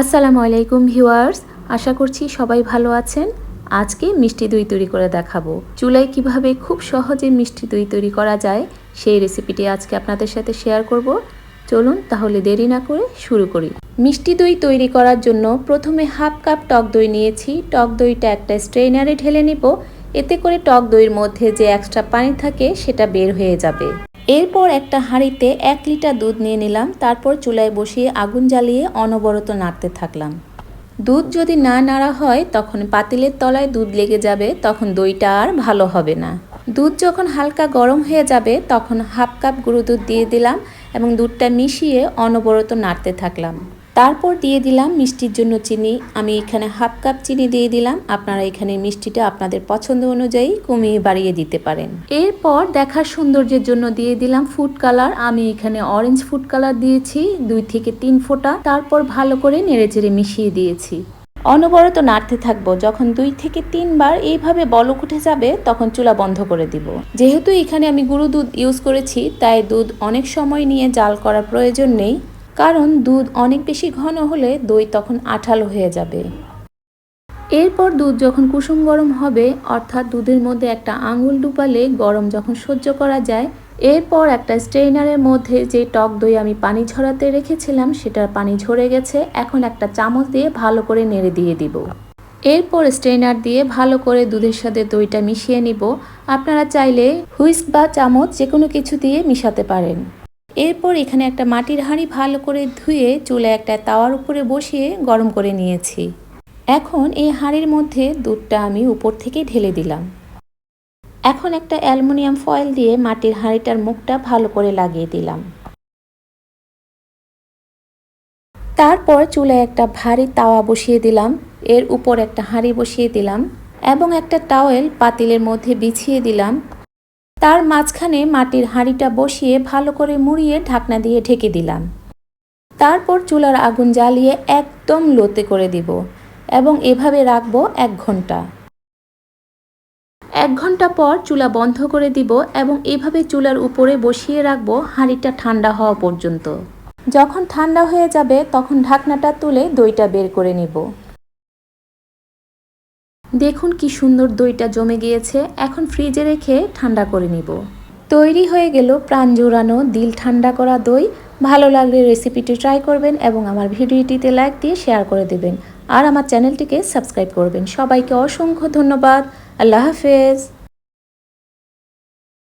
আসসালামু আলাইকুম ভিউয়ার্স, আশা করছি সবাই ভালো আছেন। আজকে মিষ্টি দই তৈরি করে দেখাবো। চুলায় কীভাবে খুব সহজে মিষ্টি দই তৈরি করা যায়, সেই রেসিপিটি আজকে আপনাদের সাথে শেয়ার করব। চলুন তাহলে দেরি না করে শুরু করি। মিষ্টি দই তৈরি করার জন্য প্রথমে হাফ কাপ টক দই নিয়েছি। টক দইটা একটা স্ট্রেনারে ঢেলে নিব। এতে করে টক দইয়ের মধ্যে যে এক্সট্রা পানি থাকে, সেটা বের হয়ে যাবে। এরপর একটা হাঁড়িতে এক লিটার দুধ নিয়ে নিলাম, তারপর চুলায় বসিয়ে আগুন জ্বালিয়ে অনবরত নাড়তে থাকলাম। দুধ যদি না নাড়া হয়, তখন পাতিলের তলায় দুধ লেগে যাবে, তখন দইটা আর ভালো হবে না। দুধ যখন হালকা গরম হয়ে যাবে, তখন হাফ কাপ গুঁড়ো দুধ দিয়ে দিলাম এবং দুধটা মিশিয়ে অনবরত নাড়তে থাকলাম। তারপর দিয়ে দিলাম মিষ্টির জন্য চিনি। আমি এখানে হাফ কাপ চিনি দিয়ে দিলাম। আপনারা এখানে মিষ্টিটা আপনাদের পছন্দ অনুযায়ী কমিয়ে বাড়িয়ে দিতে পারেন। এরপর দেখার সৌন্দর্যের জন্য দিয়ে দিলাম ফুড কালার। আমি এখানে অরেঞ্জ ফুড কালার দিয়েছি, দুই থেকে তিন ফোঁটা। তারপর ভালো করে নেড়েচেড়ে মিশিয়ে দিয়েছি। অনবরত নাড়তে থাকব। যখন দুই থেকে তিনবার এইভাবে বলক উঠে যাবে, তখন চুলা বন্ধ করে দিব। যেহেতু এখানে আমি গুঁড়ো দুধ ইউজ করেছি, তাই দুধ অনেক সময় নিয়ে জাল করার প্রয়োজন নেই। কারণ দুধ অনেক বেশি ঘন হলে দই তখন আঠালো হয়ে যাবে। এরপর দুধ যখন কুসুম গরম হবে, অর্থাৎ দুধের মধ্যে একটা আঙুল ডুবালে গরম যখন সহ্য করা যায়, এরপর একটা স্ট্রেনারের মধ্যে যে টক দই আমি পানি ঝরাতে রেখেছিলাম, সেটার পানি ঝরে গেছে। এখন একটা চামচ দিয়ে ভালো করে নেড়ে দিয়ে দিব। এরপর স্ট্রেনার দিয়ে ভালো করে দুধের সাথে দইটা মিশিয়ে নিব। আপনারা চাইলে হুইস্ক বা চামচ যে কোনো কিছু দিয়ে মিশাতে পারেন। এরপর এখানে একটা মাটির হাঁড়ি ভালো করে ধুয়ে চুলে একটা তাওয়ার উপরে বসিয়ে গরম করে নিয়েছি। এখন এই হাঁড়ির মধ্যে দুধটা আমি উপর থেকে ঢেলে দিলাম। এখন একটা অ্যালুমিনিয়াম ফয়েল দিয়ে মাটির হাঁড়িটার মুখটা ভালো করে লাগিয়ে দিলাম। তারপর চুলায় একটা ভারী তাওয়া বসিয়ে দিলাম। এর উপর একটা হাঁড়ি বসিয়ে দিলাম এবং একটা টাওয়েল পাতিলের মধ্যে বিছিয়ে দিলাম। তার মাঝখানে মাটির হাঁড়িটা বসিয়ে ভালো করে মুড়িয়ে ঢাকনা দিয়ে ঢেকে দিলাম। তারপর চুলার আগুন জ্বালিয়ে একদম লোতে করে দিব এবং এভাবে রাখব এক ঘণ্টা। এক ঘণ্টা পর চুলা বন্ধ করে দিব এবং এভাবে চুলার উপরে বসিয়ে রাখব হাঁড়িটা ঠান্ডা হওয়া পর্যন্ত। যখন ঠান্ডা হয়ে যাবে তখন ঢাকনাটা তুলে দইটা বের করে নেব। দেখুন কি সুন্দর দইটা জমে গিয়েছে, এখন ফ্রিজে রেখে ঠান্ডা করে নিব। তৈরি হয়ে গেল প্রাণ জোড়ানো দিল ঠান্ডা করা দই। ভালো লাগলে রেসিপিটি ট্রাই করবেন এবং আমার ভিডিওটিতে লাইক দিয়ে শেয়ার করে দেবেন। আর আমার চ্যানেলটিকে সাবস্ক্রাইব করবেন। সবাইকে অসংখ্য ধন্যবাদ। আল্লাহ হাফেজ।